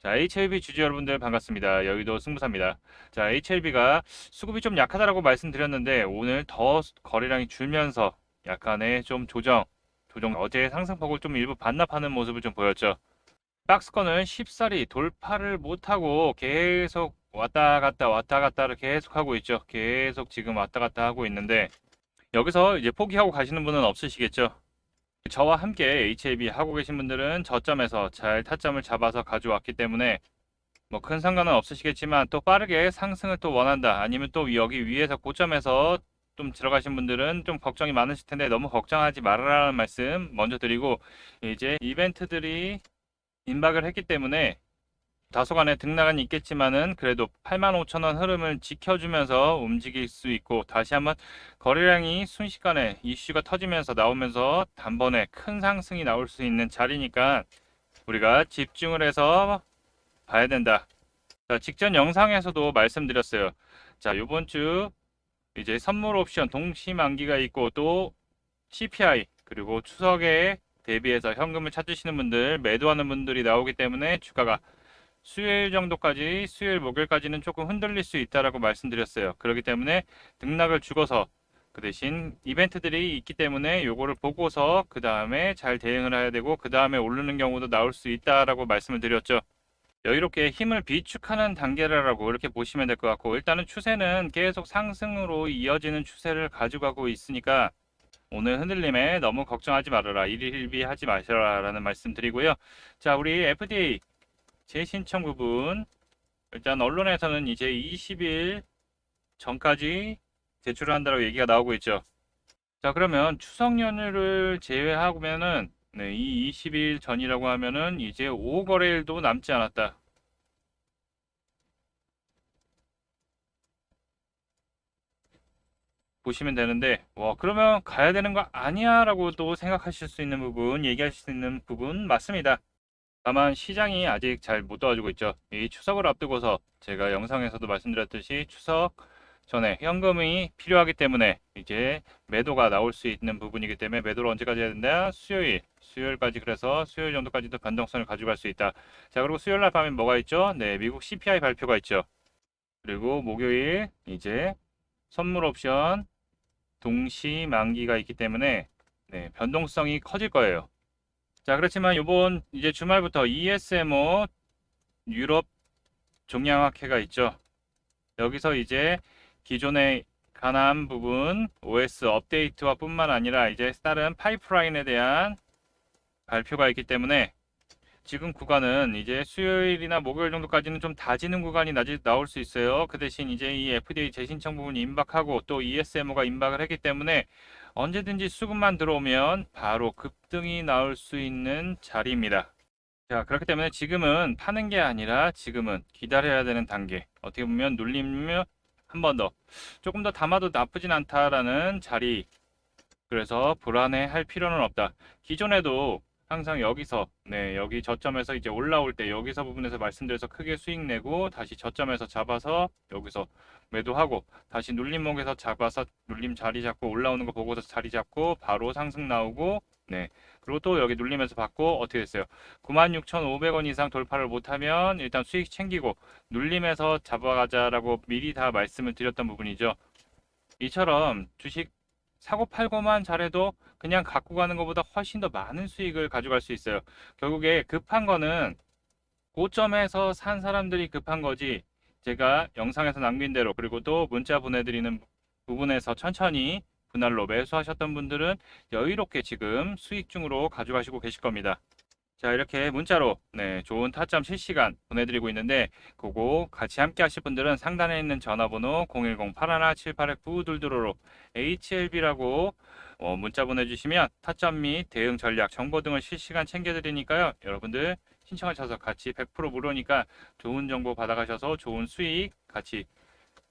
자, HLB 주주 여러분들 반갑습니다. 여의도 승부사입니다. 자, HLB가 수급이 좀 약하다라고 말씀드렸는데 오늘 더 거래량이 줄면서 약간의 좀 조정, 조정 어제 상승폭을 좀 일부 반납하는 모습을 좀 보였죠. 박스권은 쉽사리 돌파를 못하고 계속 왔다 갔다 왔다 갔다를 계속 하고 있죠. 계속 지금 왔다 갔다 하고 있는데 여기서 이제 포기하고 가시는 분은 없으시겠죠. 저와 함께 HLB 하고 계신 분들은 저점에서 잘 타점을 잡아서 가져왔기 때문에 뭐 큰 상관은 없으시겠지만 또 빠르게 상승을 또 원한다 아니면 또 여기 위에서 고점에서 좀 들어가신 분들은 좀 걱정이 많으실 텐데 너무 걱정하지 말아라는 말씀 먼저 드리고 이제 이벤트들이 임박을 했기 때문에 다소간의 등락은 있겠지만은 그래도 85,000원 흐름을 지켜주면서 움직일 수 있고 다시 한번 거래량이 순식간에 이슈가 터지면서 나오면서 단번에 큰 상승이 나올 수 있는 자리니까 우리가 집중을 해서 봐야 된다. 자, 직전 영상에서도 말씀드렸어요. 자, 요번 주 이제 선물 옵션 동시 만기가 있고 또 CPI 그리고 추석에 대비해서 현금을 찾으시는 분들 매도하는 분들이 나오기 때문에 주가가 수요일 정도까지 수요일 목요일까지는 조금 흔들릴 수 있다라고 말씀드렸어요. 그렇기 때문에 등락을 죽어서 그 대신 이벤트들이 있기 때문에 요거를 보고서 그 다음에 잘 대응을 해야 되고 그 다음에 오르는 경우도 나올 수 있다라고 말씀을 드렸죠. 여유롭게 힘을 비축하는 단계라고 이렇게 보시면 될 것 같고 일단은 추세는 계속 상승으로 이어지는 추세를 가져가고 있으니까 오늘 흔들림에 너무 걱정하지 말아라 일일비 하지 마셔라 라는 말씀 드리고요. 자 우리 FDA 재신청 부분 일단 언론에서는 이제 20일 전까지 제출한다고 얘기가 나오고 있죠. 자 그러면 추석 연휴를 제외하면은 네, 이 20일 전이라고 하면은 이제 5거래일도 남지 않았다. 보시면 되는데, 와, 그러면 가야 되는 거 아니야? 라고 또 생각하실 수 있는 부분, 얘기할 수 있는 부분 맞습니다. 다만 시장이 아직 잘 못 도와주고 있죠. 이 추석을 앞두고서 제가 영상에서도 말씀드렸듯이 추석 전에 현금이 필요하기 때문에 이제 매도가 나올 수 있는 부분이기 때문에 매도를 언제까지 해야 된다? 수요일, 수요일까지 그래서 수요일 정도까지도 변동성을 가져갈 수 있다. 자, 그리고 수요일 날 밤에 뭐가 있죠? 네, 미국 CPI 발표가 있죠. 그리고 목요일 이제 선물 옵션 동시 만기가 있기 때문에 네, 변동성이 커질 거예요. 자, 그렇지만 이번 이제 주말부터 ESMO 유럽 종량학회가 있죠. 여기서 이제 기존의 가난 부분 OS 업데이트와 뿐만 아니라 이제 다른 파이프라인에 대한 발표가 있기 때문에 지금 구간은 이제 수요일이나 목요일 정도까지는 좀 다지는 구간이 나올 수 있어요. 그 대신 이제 이 FDA 재신청 부분이 임박하고 또 ESMO가 임박을 했기 때문에 언제든지 수급만 들어오면 바로 급등이 나올 수 있는 자리입니다. 자, 그렇기 때문에 지금은 파는 게 아니라 지금은 기다려야 되는 단계. 어떻게 보면 눌리면 한 번 더. 조금 더 담아도 나쁘진 않다라는 자리. 그래서 불안해 할 필요는 없다. 기존에도 항상 여기서, 네, 여기 저점에서 이제 올라올 때 여기서 부분에서 말씀드려서 크게 수익 내고 다시 저점에서 잡아서 여기서 매도하고 다시 눌림목에서 잡아서 눌림 자리 잡고 올라오는 거 보고서 자리 잡고 바로 상승 나오고 네. 그리고 또 여기 눌리면서 받고 어떻게 됐어요? 96,500원 이상 돌파를 못하면 일단 수익 챙기고 눌림에서 잡아가자라고 미리 다 말씀을 드렸던 부분이죠. 이처럼 주식 사고 팔고만 잘해도 그냥 갖고 가는 것보다 훨씬 더 많은 수익을 가져갈 수 있어요. 결국에 급한 거는 고점에서 산 사람들이 급한 거지 제가 영상에서 남긴 대로 그리고 또 문자 보내드리는 부분에서 천천히 분할로 매수하셨던 분들은 여유롭게 지금 수익 중으로 가져가시고 계실 겁니다. 자, 이렇게 문자로 네, 좋은 타점 실시간 보내드리고 있는데 그거 같이 함께 하실 분들은 상단에 있는 전화번호 010-8178-9222로 HLB라고 어, 문자 보내주시면 타점 및 대응 전략 정보 등을 실시간 챙겨드리니까요. 여러분들 신청하셔서 같이 100% 무료니까 좋은 정보 받아가셔서 좋은 수익 같이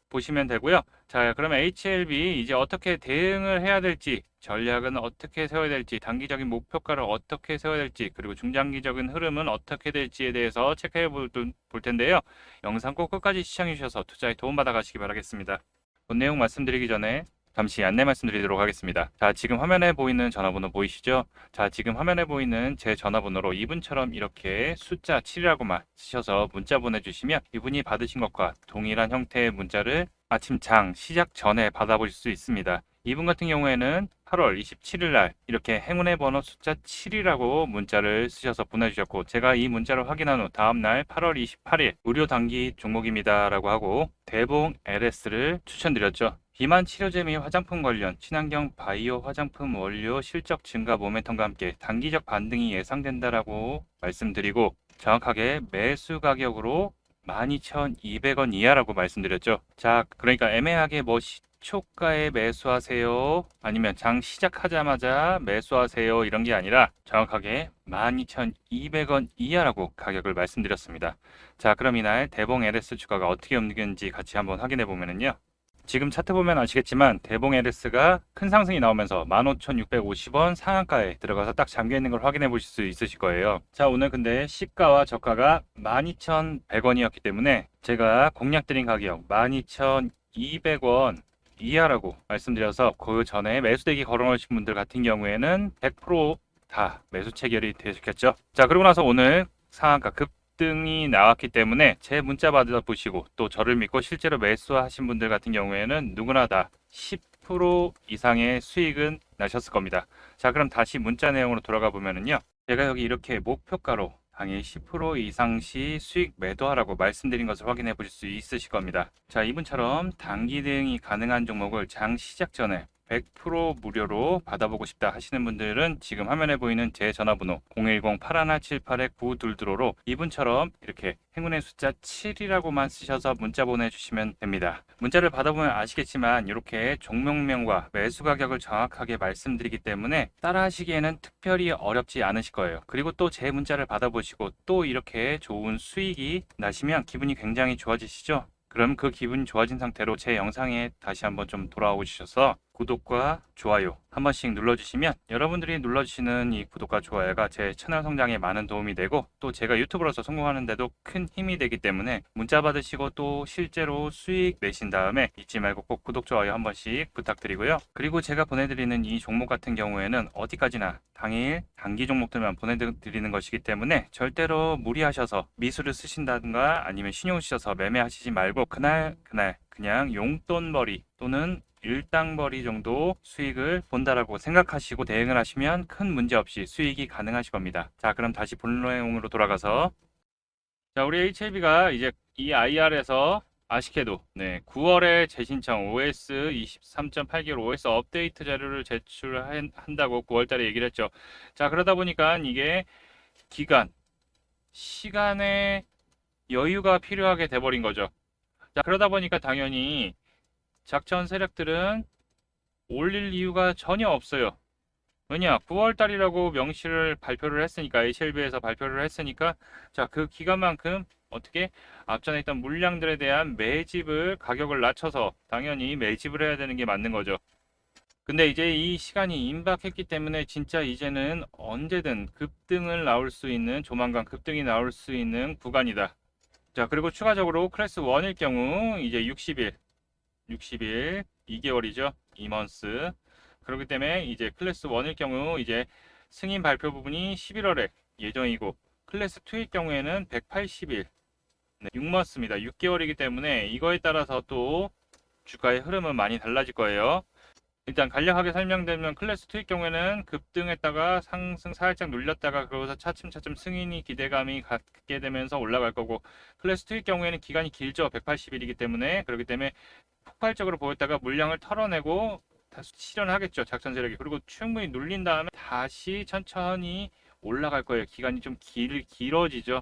보시면 되고요. 자, 그러면 HLB 이제 어떻게 대응을 해야 될지, 전략은 어떻게 세워야 될지, 단기적인 목표가를 어떻게 세워야 될지, 그리고 중장기적인 흐름은 어떻게 될지에 대해서 체크해 볼, 볼 텐데요. 영상 꼭 끝까지 시청해 주셔서 투자에 도움받아 가시기 바라겠습니다. 본 내용 말씀드리기 전에 잠시 안내 말씀드리도록 하겠습니다. 자, 지금 화면에 보이는 전화번호 보이시죠? 자, 지금 화면에 보이는 제 전화번호로 이분처럼 이렇게 숫자 7이라고만 쓰셔서 문자 보내주시면 이분이 받으신 것과 동일한 형태의 문자를 아침 장 시작 전에 받아보실 수 있습니다. 이분 같은 경우에는 8월 27일 날 이렇게 행운의 번호 숫자 7이라고 문자를 쓰셔서 보내주셨고 제가 이 문자를 확인한 후 다음 날 8월 28일 무료 단기 종목입니다라고 하고 대봉 LS를 추천드렸죠. 비만 치료제 및 화장품 관련 친환경 바이오 화장품 원료 실적 증가 모멘텀과 함께 단기적 반등이 예상된다라고 말씀드리고 정확하게 매수 가격으로 12,200원 이하라고 말씀드렸죠. 자, 그러니까 애매하게 뭐 시초가에 매수하세요. 아니면 장 시작하자마자 매수하세요. 이런 게 아니라 정확하게 12,200원 이하라고 가격을 말씀드렸습니다. 자, 그럼 이날 대봉 LS 주가가 어떻게 움직였는지 같이 한번 확인해 보면은요. 지금 차트 보면 아시겠지만 대봉 LS가 큰 상승이 나오면서 15,650원 상한가에 들어가서 딱 잠겨 있는 걸 확인해 보실 수 있으실 거예요. 자, 오늘 근데 시가와 저가가 12,100원이었기 때문에 제가 공략 드린 가격 12,200원 이하라고 말씀드려서 그 전에 매수대기 걸어놓으신 분들 같은 경우에는 100%다 매수 체결이 되셨겠죠. 자, 그러고 나서 오늘 상한가 급 등이 나왔기 때문에 제 문자 받아 보시고 또 저를 믿고 실제로 매수하신 분들 같은 경우에는 누구나 다 10% 이상의 수익은 나셨을 겁니다. 자, 그럼 다시 문자 내용으로 돌아가 보면은요. 제가 여기 이렇게 목표가로 당일 10% 이상 시 수익 매도하라고 말씀드린 것을 확인해 보실 수 있으실 겁니다. 자, 이분처럼 단기 대응이 가능한 종목을 장 시작 전에 100% 무료로 받아보고 싶다 하시는 분들은 지금 화면에 보이는 제 전화번호 010-8178-9222로 이분처럼 이렇게 행운의 숫자 7이라고만 쓰셔서 문자 보내주시면 됩니다. 문자를 받아보면 아시겠지만 이렇게 종목명과 매수 가격을 정확하게 말씀드리기 때문에 따라 하시기에는 특별히 어렵지 않으실 거예요. 그리고 또 제 문자를 받아보시고 또 이렇게 좋은 수익이 나시면 기분이 굉장히 좋아지시죠? 그럼 그 기분이 좋아진 상태로 제 영상에 다시 한번 좀 돌아오고 주셔서 구독과 좋아요 한 번씩 눌러주시면 여러분들이 눌러주시는 이 구독과 좋아요가 제 채널 성장에 많은 도움이 되고 또 제가 유튜브로서 성공하는데도 큰 힘이 되기 때문에 문자 받으시고 또 실제로 수익 내신 다음에 잊지 말고 꼭 구독, 좋아요 한 번씩 부탁드리고요. 그리고 제가 보내드리는 이 종목 같은 경우에는 어디까지나 당일 단기 종목들만 보내드리는 것이기 때문에 절대로 무리하셔서 미수를 쓰신다든가 아니면 신용 쓰셔서 매매하시지 말고 그날 그날 그냥 용돈벌이 또는 일당벌이 정도 수익을 본다라고 생각하시고 대응을 하시면 큰 문제 없이 수익이 가능하실 겁니다. 자, 그럼 다시 본 내용으로 돌아가서 자, 우리 HLB가 이제 이 IR에서 아쉽게도 네, 9월에 재신청 OS 23.8개월 OS 업데이트 자료를 제출한다고 9월달에 얘기를 했죠. 자, 그러다 보니까 이게 기간, 시간에 여유가 필요하게 돼버린 거죠. 자, 그러다 보니까 당연히 작전 세력들은 올릴 이유가 전혀 없어요. 왜냐, 9월 달이라고 명시를 발표를 했으니까, HLB에서 발표를 했으니까, 자, 그 기간만큼 어떻게 앞전에 있던 물량들에 대한 매집을 가격을 낮춰서 당연히 매집을 해야 되는 게 맞는 거죠. 근데 이제 이 시간이 임박했기 때문에 진짜 이제는 언제든 급등을 나올 수 있는, 조만간 급등이 나올 수 있는 구간이다. 자, 그리고 추가적으로 클래스 1일 경우 이제 60일, 60일, 2개월이죠. 2먼스. 그렇기 때문에 이제 클래스 1일 경우 이제 승인 발표 부분이 11월에 예정이고 클래스 2일 경우에는 180일, 네, 6먼스입니다. 6개월이기 때문에 이거에 따라서 또 주가의 흐름은 많이 달라질 거예요. 일단 간략하게 설명드리면 클래스 2일 경우에는 급등했다가 상승 살짝 눌렸다가 그러고서 차츰차츰 승인이 기대감이 갖게 되면서 올라갈 거고 클래스 2일 경우에는 기간이 길죠. 180일이기 때문에 그렇기 때문에 폭발적으로 보였다가 물량을 털어내고 다시 실현하겠죠. 작전 세력이. 그리고 충분히 눌린 다음에 다시 천천히 올라갈 거예요. 기간이 좀 길, 길어지죠.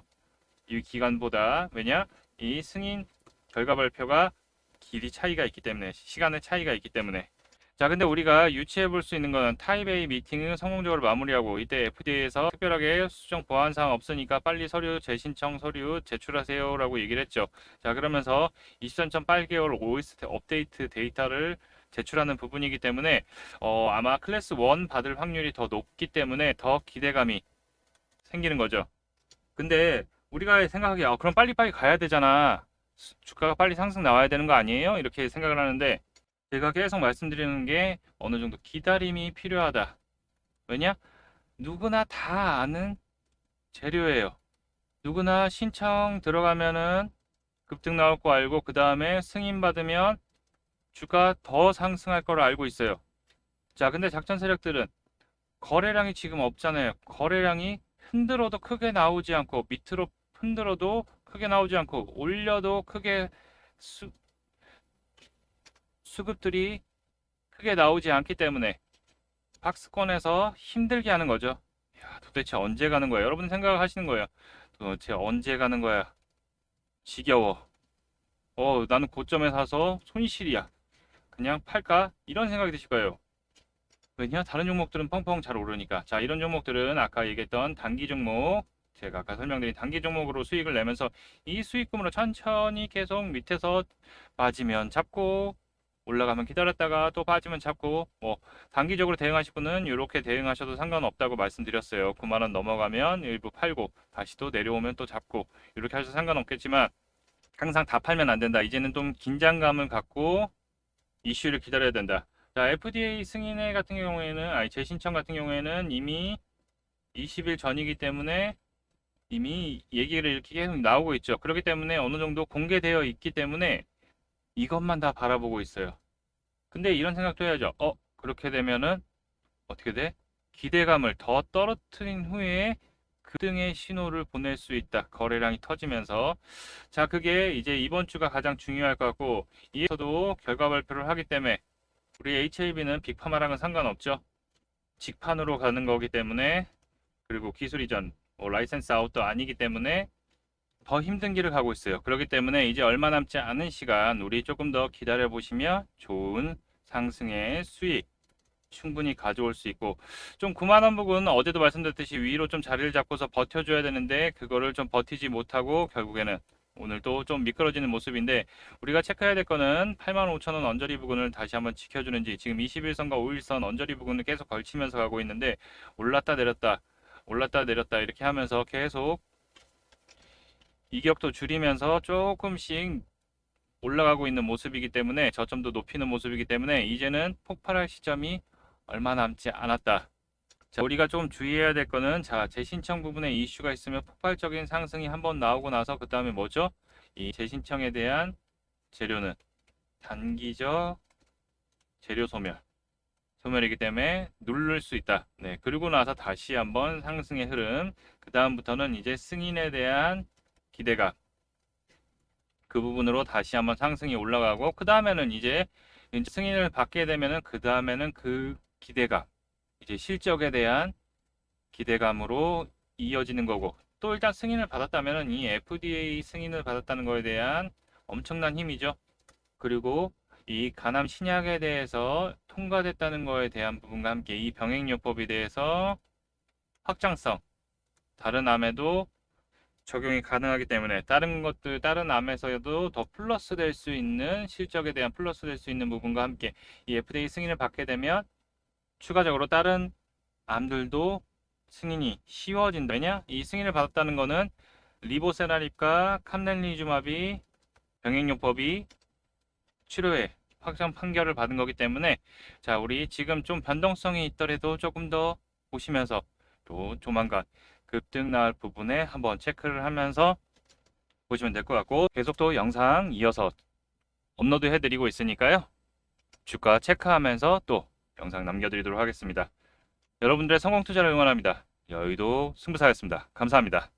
이 기간보다. 왜냐? 이 승인 결과 발표가 길이 차이가 있기 때문에, 시간의 차이가 있기 때문에. 자, 근데 우리가 유추해 볼 수 있는 건 A 미팅을 성공적으로 마무리하고 이때 FDA에서 특별하게 수정 보완 사항 없으니까 빨리 서류 재신청 서류 제출하세요라고 얘기를 했죠. 자, 그러면서 23.8개월 OS 업데이트 데이터를 제출하는 부분이기 때문에 어, 아마 클래스 1 받을 확률이 더 높기 때문에 더 기대감이 생기는 거죠. 근데 우리가 생각하기에 아, 그럼 빨리빨리 가야 되잖아. 수- 주가가 빨리 상승 나와야 되는 거 아니에요? 이렇게 생각을 하는데 제가 계속 말씀드리는 게 어느 정도 기다림이 필요하다. 왜냐? 누구나 다 아는 재료예요. 누구나 신청 들어가면은 급등 나올 거 알고 그 다음에 승인 받으면 주가 더 상승할 거를 알고 있어요. 자, 근데 작전 세력들은 거래량이 지금 없잖아요. 거래량이 흔들어도 크게 나오지 않고 밑으로 흔들어도 크게 나오지 않고 올려도 크게 수, 수급들이 크게 나오지 않기 때문에 박스권에서 힘들게 하는 거죠. 야, 도대체 언제 가는 거야? 여러분 생각하시는 거예요. 도대체 언제 가는 거야? 지겨워. 어, 나는 고점에 사서 손실이야. 그냥 팔까? 이런 생각이 드실 거예요. 왜냐? 다른 종목들은 펑펑 잘 오르니까. 자, 이런 종목들은 아까 얘기했던 단기 종목, 제가 아까 설명드린 단기 종목으로 수익을 내면서 이 수익금으로 천천히 계속 밑에서 빠지면 잡고 올라가면 기다렸다가 또 빠지면 잡고 뭐 단기적으로 대응하실 분은 이렇게 대응하셔도 상관없다고 말씀드렸어요. 9만 원 넘어가면 일부 팔고 다시 또 내려오면 또 잡고 이렇게 하셔도 상관없겠지만 항상 다 팔면 안 된다. 이제는 좀 긴장감을 갖고 이슈를 기다려야 된다. 자, FDA 승인회 같은 경우에는 아니 재신청 같은 경우에는 이미 20일 전이기 때문에 이미 얘기를 이렇게 계속 나오고 있죠. 그렇기 때문에 어느 정도 공개되어 있기 때문에 이것만 다 바라보고 있어요. 근데 이런 생각도 해야죠. 어, 그렇게 되면은 어떻게 돼? 기대감을 더 떨어뜨린 후에 급등의 신호를 보낼 수 있다. 거래량이 터지면서. 자, 그게 이제 이번 주가 가장 중요할 것 같고, 이에서도 결과 발표를 하기 때문에 우리 HAB는 빅파마랑은 상관없죠. 직판으로 가는 거기 때문에 그리고 기술 이전, 뭐 라이센스 아웃도 아니기 때문에 더 힘든 길을 가고 있어요. 그렇기 때문에 이제 얼마 남지 않은 시간 우리 조금 더 기다려 보시면 좋은 상승의 수익 충분히 가져올 수 있고 좀 9만 원 부분 어제도 말씀드렸듯이 위로 좀 자리를 잡고서 버텨줘야 되는데 그거를 좀 버티지 못하고 결국에는 오늘도 좀 미끄러지는 모습인데 우리가 체크해야 될 거는 8만 5천 원 언저리 부근을 다시 한번 지켜주는지 지금 21선과 5일선 언저리 부근을 계속 걸치면서 가고 있는데 올랐다 내렸다 올랐다 내렸다 이렇게 하면서 계속 이격도 줄이면서 조금씩 올라가고 있는 모습이기 때문에 저점도 높이는 모습이기 때문에 이제는 폭발할 시점이 얼마 남지 않았다. 자, 우리가 좀 주의해야 될 거는 자, 재신청 부분에 이슈가 있으면 폭발적인 상승이 한번 나오고 나서 그 다음에 뭐죠? 이 재신청에 대한 재료는 단기적 재료 소멸. 소멸이기 때문에 누를 수 있다. 네, 그리고 나서 다시 한번 상승의 흐름. 그 다음부터는 이제 승인에 대한 기대감. 그 부분으로 다시 한번 상승이 올라가고 그 다음에는 이제 승인을 받게 되면은 그 다음에는 그 기대감 이제 실적에 대한 기대감으로 이어지는 거고 또 일단 승인을 받았다면은 이 FDA 승인을 받았다는 거에 대한 엄청난 힘이죠. 그리고 이 간암 신약에 대해서 통과됐다는 거에 대한 부분과 함께 이 병행요법에 대해서 확장성 다른 암에도 적용이 가능하기 때문에 다른 것들 다른 암에서도 더 플러스 될 수 있는 실적에 대한 플러스 될 수 있는 부분과 함께 이 FDA 승인을 받게 되면 추가적으로 다른 암들도 승인이 쉬워진다. 왜냐? 이 승인을 받았다는 거는 리보세라립과 캄넬리주마비 병행요법이 치료에 확정 판결을 받은 거기 때문에 자 우리 지금 좀 변동성이 있더라도 조금 더 보시면서 또 조만간 급등 나올 부분에 한번 체크를 하면서 보시면 될 것 같고 계속 또 영상 이어서 업로드 해드리고 있으니까요. 주가 체크하면서 또 영상 남겨드리도록 하겠습니다. 여러분들의 성공 투자를 응원합니다. 여의도 승부사였습니다. 감사합니다.